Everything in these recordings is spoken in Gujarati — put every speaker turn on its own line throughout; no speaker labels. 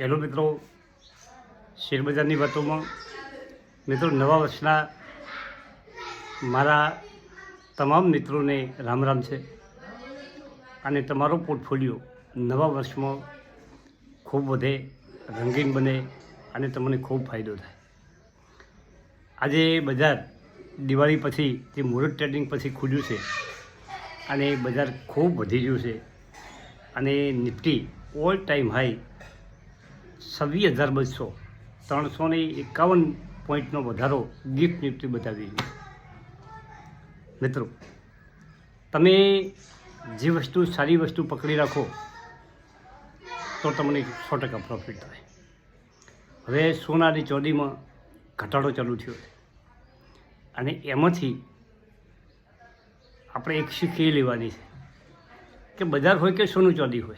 હેલો મિત્રો, શેરબજારની વાતોમાં. મિત્રો, નવા વર્ષના મારા તમામ મિત્રોને રામ રામ છે. અને તમારો પોર્ટફોલિયો નવા વર્ષમાં ખૂબ વધે, રંગીન બને અને તમને ખૂબ ફાયદો થાય. આજે બજાર દિવાળી પછી તે મુહૂર્ત ટ્રેડિંગ પછી ખુલ્યું છે અને બજાર ખૂબ વધી ગયું છે. અને નિફ્ટી ઓલ ટાઈમ હાઈ છવ્વીસ હજાર બસો ત્રણસો ને એકાવન પોઈન્ટનો વધારો ગિફ્ટ નિફ્ટી બતાવી છે. મિત્રો, તમે જે વસ્તુ, સારી વસ્તુ પકડી રાખો, તો તમને સો ટકા પ્રોફિટ થાય. હવે સોનાની ચોદીમાં ઘટાડો ચાલુ થયો છે. અને એમાંથી આપણે એક શીખ લેવાની છે કે બજાર હોય કે સોનું ચોરી હોય,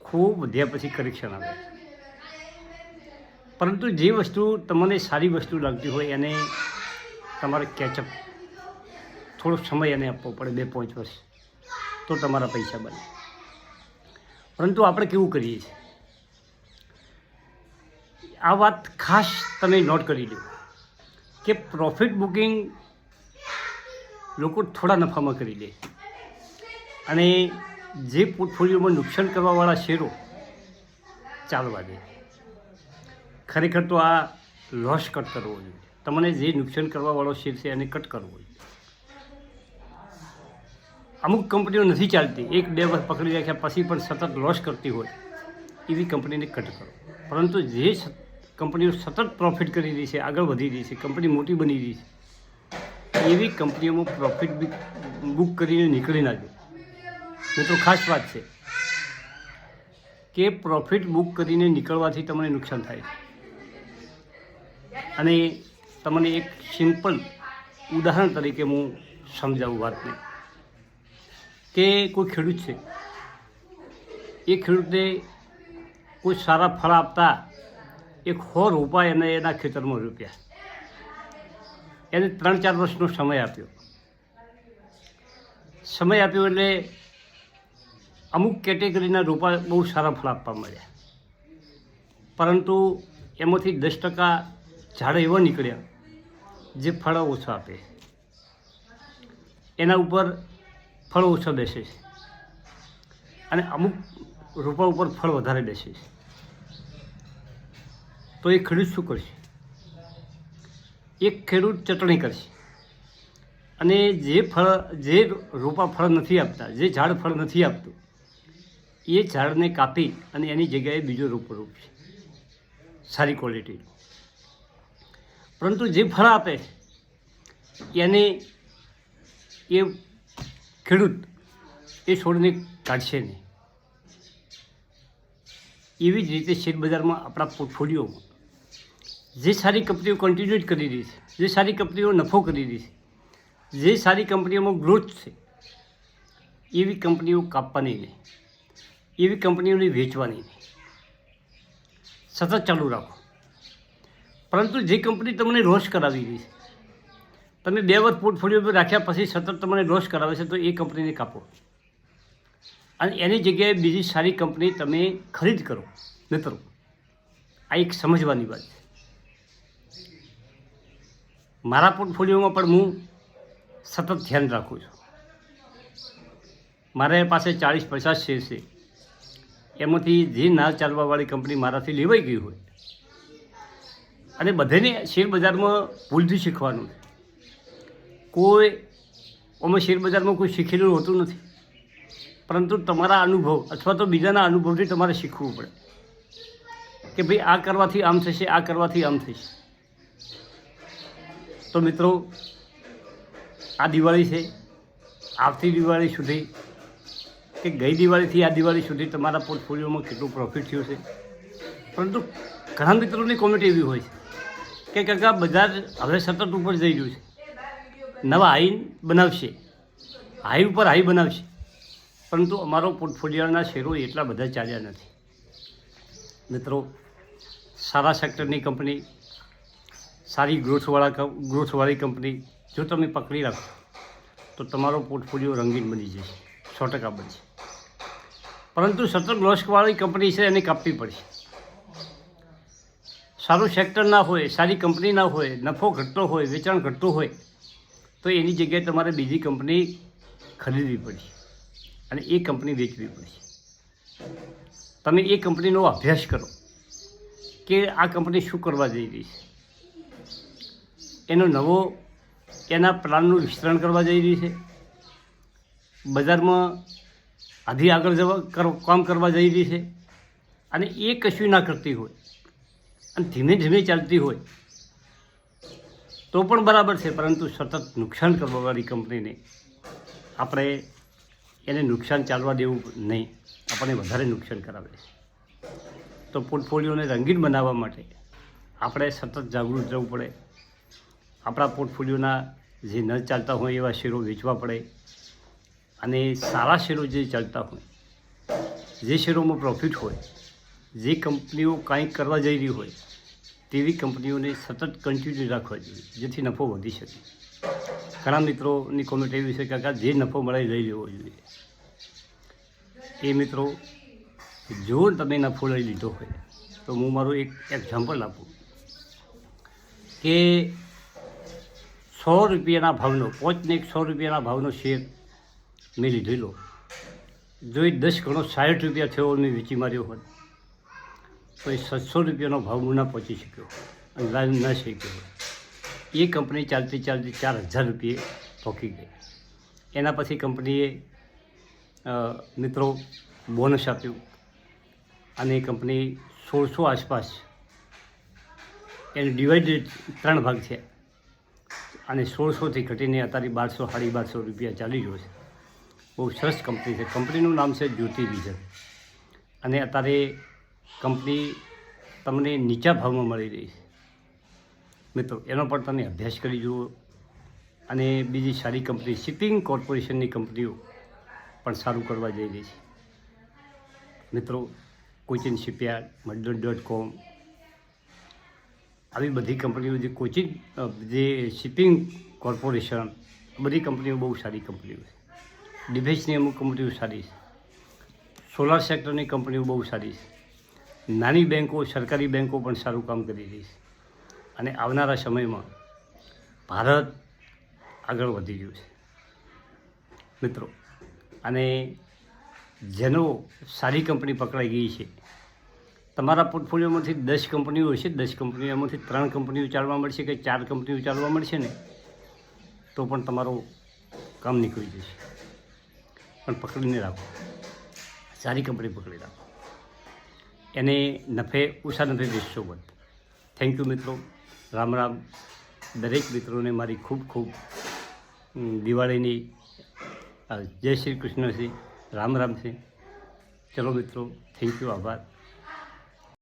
ખૂબ વધ્યા પછી કરેક્શન આવે પરંતુ જે વસ્તુ તમને સારી વસ્તુ લાગતી હોય એને તમારે કેચઅપ થોડો સમય એને આપવો પડે બે પાંચ વર્ષ, તો તમારા પૈસા બને. પરંતુ આપણે કેવું કરીએ છીએ? આ વાત ખાસ તમે નોટ કરી લો કે પ્રોફિટ બુકિંગ લોકો થોડા નફામાં કરી લે. અને જે પોર્ટફોલિયોમાં નુકસાન કરવાવાળા શેરો ચાલવા દે. ખરેખર તો આ લોસ કટ કરવો જોઈએ. તમને જે નુકસાન કરવાવાળો શેર છે એને કટ કરવો જોઈએ. અમુક કંપનીઓ નથી ચાલતી. એક, બે વર્ષ પકડી રાખ્યા પછી પણ સતત લોસ કરતી હોય. એવી કંપનીને કટ કરો. પરંતુ જે કંપનીઓ સતત પ્રોફિટ કરી રહી છે, આગળ વધી રહી છે, કંપની મોટી બની રહી છે, એવી કંપનીઓમાં પ્રોફિટ બુક કરીને નીકળી ના જાય. તો ખાસ વાત છે કે પ્રોફિટ બુક કરીને નીકળવાથી તમને નુકસાન થાય છે. અને તમને એક સિમ્પલ ઉદાહરણ તરીકે હું સમજાવું વાતને. કે કોઈ ખેડૂત છે. એ ખેડૂતે કોઈ સારા ફળ આપતા એક સો રૂપિયા એને એના ખેતરમાં રૂપિયા. એને ત્રણ ચાર વર્ષનો સમય આપ્યો. સમય આપ્યો એટલે અમુક કેટેગરીના રોપા બહુ સારા ફળ આપવા મળ્યા. પરંતુ એમાંથી દસ ટકા ઝાડ એવા નીકળ્યા જે ફળ ઓછા આપે. એના ઉપર ફળ ઓછા બેસે છે. અને અમુક રોપા ઉપર ફળ વધારે બેસે છે. તો એ ખેડૂત શું કરશે? એક ખેડૂત ચટણી કરશે. અને જે ફળ, જે રોપા ફળ નથી આપતા, જે ઝાડ ફળ નથી આપતું, એ ઝાડને કાપી અને એની જગ્યાએ બીજો રોપો રોપશે. સારી ક્વોલિટી પરંતુ જે ફળ આપે એને એ ખેડૂત એ છોડને કાઢશે નહીં. એવી જ રીતે શેરબજારમાં આપણા પોર્ટફોલિયોમાં જે સારી કંપનીઓ કન્ટિન્યુ કરી રહી છે, જે સારી કંપનીઓ નફો કરી રહી છે, જે સારી કંપનીઓમાં ગ્રોથ છે, એવી કંપનીઓ કાપવાની નહીં, એવી કંપનીઓને વેચવાની નહીં. સતત ચાલુ રાખો. પરંતુ જે કંપની તમને લોસ કરાવી રહી તમે બે વર્ષ પોર્ટફોલિયો પર રાખ્યા પછી સતત તમને લોસ કરાવે છે, તો એ કંપનીને કાપો. અને એની જગ્યાએ બીજી સારી કંપની તમે ખરીદ કરો મિત્રો આ એક સમજવાની વાત છે. મારા પોર્ટફોલિયોમાં પણ હું સતત ધ્યાન રાખું છું. મારા પાસે ચાળીસ પચાસ શેર છે. એમાંથી જે ના ચાલવાવાળી કંપની મારાથી લેવાઈ ગઈ હોય અને બધાને શેર બજારમાં ભૂલથી શીખવાનું છે. કોઈ અમે શેરબજારમાં કોઈ શીખેલું હોતું નથી. પરંતુ તમારા અનુભવ અથવા તો બીજાના અનુભવથી તમારે શીખવું પડે. કે ભાઈ આ કરવાથી આમ થશે, આ કરવાથી આમ થશે. તો મિત્રો, આ દિવાળી છે. આવતી દિવાળી સુધી કે ગઈ દિવાળીથી આ દિવાળી સુધી તમારા પોર્ટફોલિયોમાં કેટલું પ્રોફિટ થયું છે. પરંતુ ઘણા મિત્રોની કોમેન્ટ એવી હોય છે. કે કાકા બજાર હવે સતત ઉપર જઈ રહ્યું છે. નવા હાઈ બનાવશે. હાઈ ઉપર હાઈ બનાવશે. પરંતુ અમારો પોર્ટફોલિયોના શેરો એટલા બધા ચાલ્યા નથી. મિત્રો, સારા સેક્ટરની કંપની સારી ગ્રોથવાળા ગ્રોથવાળી કંપની જો તમે પકડી રાખો, તો તમારો પોર્ટફોલિયો રંગીન બની જશે. સો ટકા બનશે. પરંતુ સતત લોસવાળી કંપની છે, એને કાપવી પડશે. સારું સેક્ટર ના હોય, સારી કંપની ના હોય, નફો ઘટતો હોય, વેચાણ ઘટતું હોય, તો એની જગ્યાએ તમારે બીજી કંપની ખરીદવી પડશે અને એ કંપની વેચવી પડશે. તમે એ કંપનીનો અભ્યાસ કરો કે આ કંપની શું કરવા જઈ રહી છે. એનો નવો, એના પ્લાનનું વિસ્તરણ કરવા જઈ રહી છે. બજારમાં આધી આગળ જવા કામ કરવા જઈ રહી છે. અને એ કશું ના કરતી હોય અને ધીમે ધીમે ચાલતી હોય. તો પણ બરાબર છે, પરંતુ સતત નુકસાન કરવાવાળી કંપનીને આપણે એને નુકસાન ચાલવા દેવું નહીં. આપણને વધારે નુકસાન કરાવે છે. તો પોર્ટફોલિયોને રંગીન બનાવવા માટે આપણે સતત જાગૃત રહેવું પડે. આપણા પોર્ટફોલિયોના જે ન ચાલતા હોય એવા શેરો વેચવા પડે. અને સારા શેરો જે ચાલતા હોય, જે શેરોમાં પ્રોફિટ હોય, જે કંપનીઓ કાંઈક કરવા જઈ રહી હોય તેવી કંપનીઓને સતત કન્ટિન્યુ રાખવા જોઈએ, જેથી નફો વધી શકે. ઘણા મિત્રોની કોમેન્ટ એવી છે કે જે નફો મળે લઈ લેવો જોઈએ. એ મિત્રો, જો તમે નફો લઈ લીધો હોય, તો હું મારું એક એક્ઝામ્પલ આપું. કે સો રૂપિયાના ભાવનો, પાંચને એક સો રૂપિયાના ભાવનો શેર મેં લીધેલો. જો એ દસ ગણો સાઠ રૂપિયા થયો મેં વેચી માર્યો હોત તો એ સાતસો રૂપિયાનો ભાવ હું ના પહોંચી શક્યો અને લાઈન ના શક્યો. એ કંપની ચાલતી ચાલતી ચાર હજાર રૂપિયે પહોંચી ગઈ. એના પછી કંપનીએ મિત્રો બોનસ આપ્યું અને એ કંપની સોળસો આસપાસ એને ડિવાઇડેડ ત્રણ ભાગ છે અને સોળસોથી ઘટીને અત્યારે બારસો, સાડી બારસો રૂપિયા ચાલી રહ્યો છે. બહુ સરસ કંપની છે. કંપનીનું નામ છે જ્યોતિ વિઝન અને અત્યારે કંપની તમને નીચા ભાવમાં મળી રહી મિત્રો, એનો પણ તમે અભ્યાસ કરી જુઓ. અને બીજી સારી કંપની, શિપિંગ કોર્પોરેશનની કંપનીઓ પણ સારું કરવા જઈ રહી છે. મિત્રો, કોચિન શિપયાર્ડ મડર ડોટ કોમ આવી બધી કંપનીઓ જે કોચિંગ જે શિપિંગ કોર્પોરેશન, બધી કંપનીઓ બહુ સારી કંપનીઓ છે. ડિફેન્સની અમુક કંપનીઓ સારી છે. સોલાર સેક્ટરની કંપનીઓ બહુ સારી છે. નાની બેન્કો સરકારી બેન્કો પણ સારું કામ કરી રહી છે. અને આવનારા સમયમાં ભારત આગળ વધી ગયું છે. મિત્રો, અને જેનો સારી કંપની પકડાઈ ગઈ છે, તમારા પોર્ટફોલિયોમાંથી દસ કંપનીઓ હશે, દસ કંપનીઓમાંથી ત્રણ કંપનીઓ ચાલવા મળશે કે ચાર કંપનીઓ ચાલવા મળશે ને, તો પણ તમારું કામ નીકળી જશે. પણ પકડીને રાખો. સારી કંપની પકડી રાખો. એને નફે, ઓછા નફે વેચશો બંધ થેન્ક યુ મિત્રો. રામ રામ. દરેક મિત્રોને મારી ખૂબ ખૂબ દિવાળીની જય શ્રી કૃષ્ણ છે. રામ રામ છે. ચલો મિત્રો થેન્ક યુ આભાર.